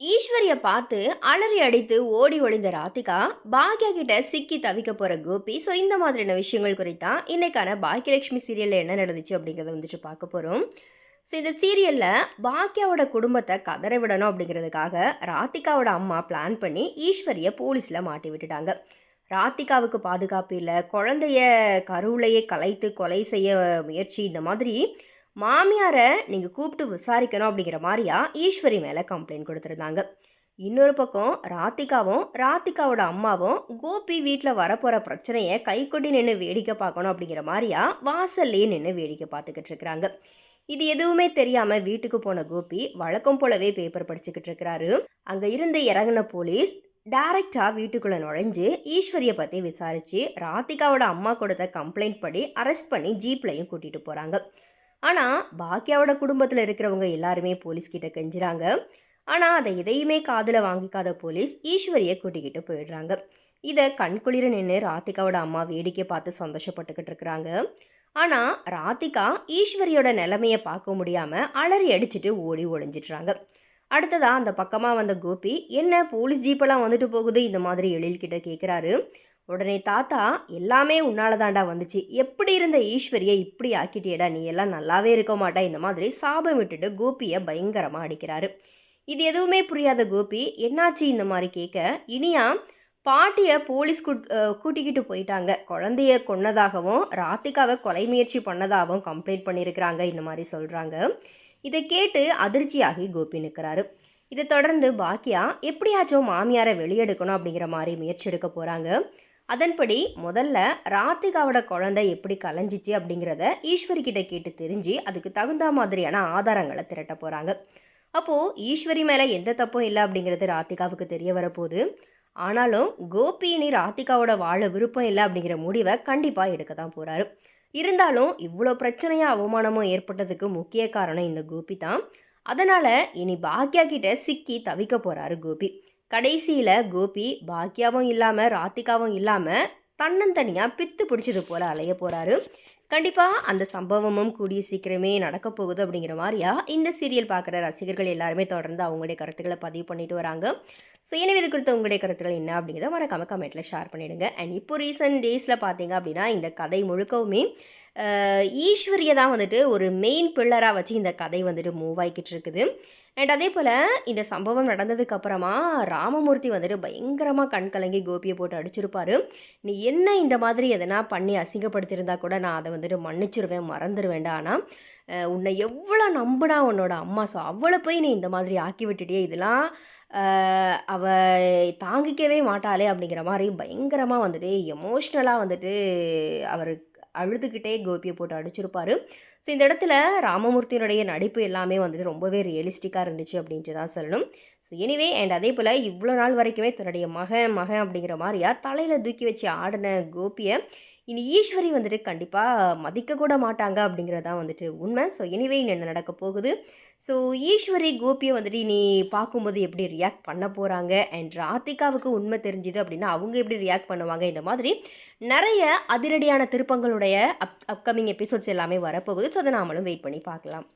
ஈஸ்வரிய பார்த்து அலறி அடித்து ஓடி ஒளிந்த ராதிகா பாக்யா கிட்ட சிக்கி தவிக்க போற கோபி. ஸோ இந்த மாதிரியான விஷயங்கள் குறித்தா இன்னைக்கான பாக்கியலட்சுமி சீரியல்ல என்ன நடந்துச்சு அப்படிங்கிறத வந்துட்டு பார்க்க போறோம். ஸோ இந்த சீரியலில் பாக்யாவோட குடும்பத்தை கதற விடணும் அப்படிங்கிறதுக்காக ராதிகாவோட அம்மா பிளான் பண்ணி ஈஸ்வரியை போலீஸில் மாட்டி விட்டுட்டாங்க. ராதிகாவுக்கு பாதுகாப்பு இல்லை குழந்தைய கருவிலையே கலைத்து கொலை செய்ய முயற்சி இந்த மாதிரி மாமியாரை நீங்கள் கூப்பிட்டு விசாரிக்கணும் அப்படிங்கிற மாதிரியா ஈஸ்வரி மேலே கம்ப்ளைண்ட் கொடுத்துருந்தாங்க. இன்னொரு பக்கம் ராத்திகாவும் ராதிகாவோட அம்மாவும் கோபி வீட்டில் வரப்போகிற பிரச்சனையை கைக்கொட்டி நின்று வேடிக்கை பார்க்கணும் அப்படிங்கிற மாதிரியா வாசல்லையே நின்று வேடிக்கை பார்த்துக்கிட்டு இருக்கிறாங்க. இது எதுவுமே தெரியாமல் வீட்டுக்கு போன கோபி வழக்கம் போலவே பேப்பர் படிச்சுக்கிட்டு இருக்கிறாரு. அங்கே இருந்து இறங்கின போலீஸ் டைரக்டாக வீட்டுக்குள்ளே நுழைஞ்சு ஈஸ்வரியை பற்றி விசாரித்து ராதிகாவோட அம்மா கொடுத்த கம்ப்ளைண்ட் படி அரெஸ்ட் பண்ணி ஜீப்லையும் கூட்டிகிட்டு போகிறாங்க ஆனால் பாக்கியாவோட குடும்பத்தில் இருக்கிறவங்க எல்லாருமே போலீஸ்கிட்ட கெஞ்சுறாங்க. ஆனால் அதை எதையுமே காதில் வாங்கிக்காத போலீஸ் ஈஸ்வரியை கூட்டிக்கிட்டு போயிடுறாங்க. இதை கண்குளிர நின்று ராதிகாவோட அம்மா வேடிக்கை பார்த்து சந்தோஷப்பட்டுக்கிட்டு இருக்கிறாங்க. ஆனால் ராதிகா ஈஸ்வரியோட நிலைமையை பார்க்க முடியாமல் அலறி அடிச்சுட்டு ஓடி ஒளிஞ்சிட்றாங்க. அடுத்ததாக அந்த பக்கமாக வந்த கோபி என்ன போலீஸ் ஜீப்பெல்லாம் வந்துட்டு போகுது? இந்த மாதிரி எழில்கிட்ட கேட்குறாரு உடனே தாத்தா எல்லாமே உன்னால தாண்டா வந்துச்சு. எப்படி இருந்த ஈஸ்வரியை இப்படி ஆக்கிட்டியடா? நீ எல்லாம் நல்லாவே இருக்க மாட்டா. இந்த மாதிரி சாபம் விட்டுட்டு கோபியை பயங்கரமாக அடிக்கிறாரு. இது எதுவுமே புரியாத கோபி என்னாச்சு இந்த மாதிரி கேட்க இனியா பாட்டியை போலீஸ் கூட்டிக்கிட்டு போயிட்டாங்க. குழந்தைய கொன்னதாகவும் ராத்திகாவை கொலை முயற்சி பண்ணதாகவும் கம்ப்ளைண்ட் பண்ணியிருக்கிறாங்க. இந்த மாதிரி சொல்கிறாங்க இதை கேட்டு அதிர்ச்சியாகி கோபி நிற்கிறாரு இதை தொடர்ந்து பாக்கியா எப்படியாச்சும் மாமியாரை வெளியெடுக்கணும் அப்படிங்கிற மாதிரி முயற்சி எடுக்க போகிறாங்க அதன்படி முதல்ல ராத்திகாவோட குழந்தை எப்படி கலைஞ்சிச்சு அப்படிங்கிறத ஈஸ்வரி கிட்ட கேட்டு தெரிஞ்சு அதுக்கு தகுந்த மாதிரியான ஆதாரங்களை திரட்ட போகிறாங்க அப்போது ஈஸ்வரி மேலே எந்த தப்பும் இல்லை அப்படிங்கிறது ராத்திகாவுக்கு தெரிய வரப்போகுது. ஆனாலும் கோபினி ராத்திகாவோட வாழ விருப்பம் இல்லை அப்படிங்கிற முடிவை கண்டிப்பாக எடுக்க தான் போகிறாரு இருந்தாலும் இவ்வளோ பிரச்சனையாக அவமானமும் ஏற்பட்டதுக்கு முக்கிய காரணம் இந்த கோபி தான் அதனால் இனி பாக்யா கிட்ட சிக்கி தவிக்க போகிறாரு கோபி. கடைசியில் கோபி பாக்கியாவும் இல்லாமல் ராத்திகாவும் இல்லாமல் தன்னந்தனியாக பித்து பிடிச்சது போல் அலைய போகிறாரு கண்டிப்பாக அந்த சம்பவமும் கூடிய சீக்கிரமே நடக்க போகுது அப்படிங்கிற மாதிரியா இந்த சீரியல் பார்க்குற ரசிகர்கள் எல்லாருமே தொடர்ந்து அவங்களுடைய கருத்துக்களை பதிவு பண்ணிட்டு வராங்க. ஸோ எனவே இது குறித்த உங்களுடைய கருத்துக்கள் என்ன அப்படிங்கிறத மறக்காம கமெண்ட்டில் ஷேர் பண்ணிவிடுங்க அண்ட் இப்போ ரீசெண்ட் டேஸில் பார்த்தீங்க அப்படின்னா இந்த கதை முழுக்கவுமே ஈஸ்வரியை தான் வந்துட்டு ஒரு மெயின் பில்லராக வச்சு இந்த கதை வந்துட்டு மூவ் ஆகிக்கிட்டு இருக்குது. அண்ட் அதே போல் இந்த சம்பவம் நடந்ததுக்கு அப்புறமா ராமமூர்த்தி வந்துட்டு பயங்கரமாக கண் கலங்கி கோபியை போட்டு அடிச்சிருப்பாரு. நீ என்ன இந்த மாதிரி எதனா பண்ணி அசிங்கப்படுத்தியிருந்தா கூட நான் அதை வந்துட்டு மன்னிச்சிருவேன் மறந்துடுவேண்டா ஆனால் உன்னை எவ்வளோ நம்பினா உன்னோட அம்மா. ஸோ அவ்வளோ போய் நீ இந்த மாதிரி ஆக்கி விட்டுட்டியே இதெல்லாம் அவ தாங்கிக்கவே மாட்டாளே அப்படிங்கிற மாதிரி பயங்கரமாக வந்துட்டு எமோஷ்னலாக வந்துட்டு அவர் அழுதுகிட்டே கோபியை போட்டு அடிச்சிருப்பாரு. ஸோ இந்த இடத்துல ராமமூர்த்தியினுடைய நடிப்பு எல்லாமே வந்துட்டு ரொம்பவே ரியலிஸ்டிக்காக இருந்துச்சு அப்படின்ட்டு தான் சொல்லணும். ஸோ எனிவே அண்ட் அதே போல் இவ்வளோ நாள் வரைக்குமே தன்னுடைய மகன் மகன் அப்படிங்கிற மாதிரியா தலையில் தூக்கி வச்சு ஆடின கோபியை இனி ஈஸ்வரி வந்துட்டு கண்டிப்பாக மதிக்க கூட மாட்டாங்க அப்படிங்கிறதான் வந்துட்டு உண்மை. ஸோ எனிவே என்ன நடக்க போகுது? ஸோ ஈஸ்வரி கோபியை வந்துட்டு நீ பார்க்கும்போது எப்படி ரியாக்ட் பண்ண போகிறாங்க அண்ட் ராதிகாவுக்கு உண்மை தெரிஞ்சுது அப்படின்னா அவங்க எப்படி ரியாக்ட் பண்ணுவாங்க? இந்த மாதிரி நிறைய அதிரடியான திருப்பங்களுடைய அப் அப்கமிங் எபிசோட்ஸ் எல்லாமே வரப்போகுது. ஸோ அதை நாமளும் வெயிட் பண்ணி பார்க்கலாம்.